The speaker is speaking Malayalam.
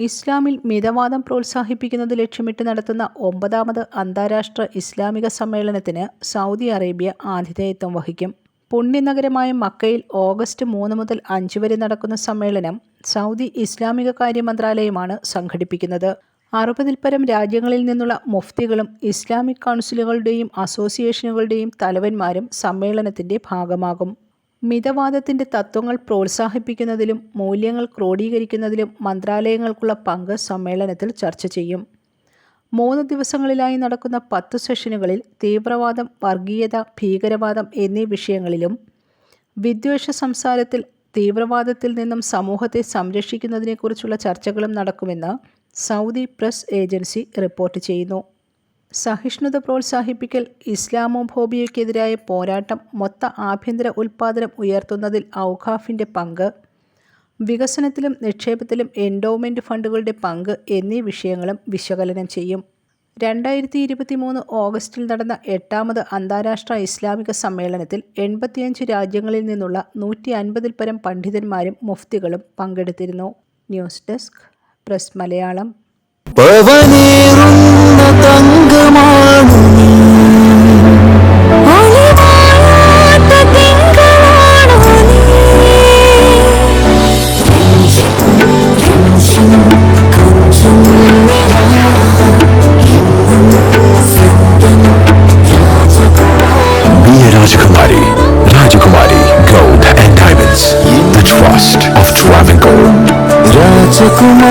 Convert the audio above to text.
ഇസ്ലാമിൽ മിതവാദം പ്രോത്സാഹിപ്പിക്കുന്നത് ലക്ഷ്യമിട്ട് നടത്തുന്ന ഒമ്പതാമത് അന്താരാഷ്ട്ര ഇസ്ലാമിക സമ്മേളനത്തിന് സൗദി അറേബ്യ ആതിഥേയത്വം വഹിക്കും. പുണ്യനഗരമായ മക്കയിൽ ഓഗസ്റ്റ് മൂന്ന് മുതൽ അഞ്ച് വരെ നടക്കുന്ന സമ്മേളനം സൗദി ഇസ്ലാമിക കാര്യ മന്ത്രാലയമാണ് സംഘടിപ്പിക്കുന്നത്. അറുപതിൽ പരം രാജ്യങ്ങളിൽ നിന്നുള്ള മുഫ്തികളും ഇസ്ലാമിക് കൗൺസിലുകളുടെയും അസോസിയേഷനുകളുടെയും തലവന്മാരും സമ്മേളനത്തിന്റെ ഭാഗമാകും. മിതവാദത്തിന്റെ തത്വങ്ങൾ പ്രോത്സാഹിപ്പിക്കുന്നതിലും മൂല്യങ്ങൾ ക്രോഡീകരിക്കുന്നതിലും മന്ത്രാലയങ്ങൾക്കുള്ള പങ്ക് സമ്മേളനത്തിൽ ചർച്ച ചെയ്യും. മൂന്ന് ദിവസങ്ങളിലായി നടക്കുന്ന പത്ത് സെഷനുകളിൽ തീവ്രവാദം വർഗീയത ഭീകരവാദം എന്നീ വിഷയങ്ങളിലും വിദ്വേഷ സംസാരത്തിൽ തീവ്രവാദത്തിൽ നിന്നും സമൂഹത്തെ സംരക്ഷിക്കുന്നതിനെക്കുറിച്ചുള്ള ചർച്ചകളും നടക്കുമെന്ന് സൗദി പ്രസ് ഏജൻസി റിപ്പോർട്ട് ചെയ്യുന്നു. സഹിഷ്ണുത പ്രോത്സാഹിപ്പിക്കൽ ഇസ്ലാമോഫോബിയയ്ക്കെതിരായ പോരാട്ടം മൊത്ത ആഭ്യന്തര ഉൽപ്പാദനം ഉയർത്തുന്നതിൽ ഔഖാഫിന്റെ പങ്ക് വികസനത്തിലും നിക്ഷേപത്തിലും എൻഡോമെന്റ് ഫണ്ടുകളുടെ പങ്ക് എന്നീ വിഷയങ്ങളും വിശകലനം ചെയ്യും. രണ്ടായിരത്തി ഇരുപത്തി മൂന്ന് ഓഗസ്റ്റിൽ നടന്ന എട്ടാമത് അന്താരാഷ്ട്ര ഇസ്ലാമിക സമ്മേളനത്തിൽ എൺപത്തിയഞ്ച് രാജ്യങ്ങളിൽ നിന്നുള്ള നൂറ്റി അൻപതിൽ പരം പണ്ഡിതന്മാരും മുഫ്തികളും പങ്കെടുത്തിരുന്നു. News desk press Malayalam. चकुमा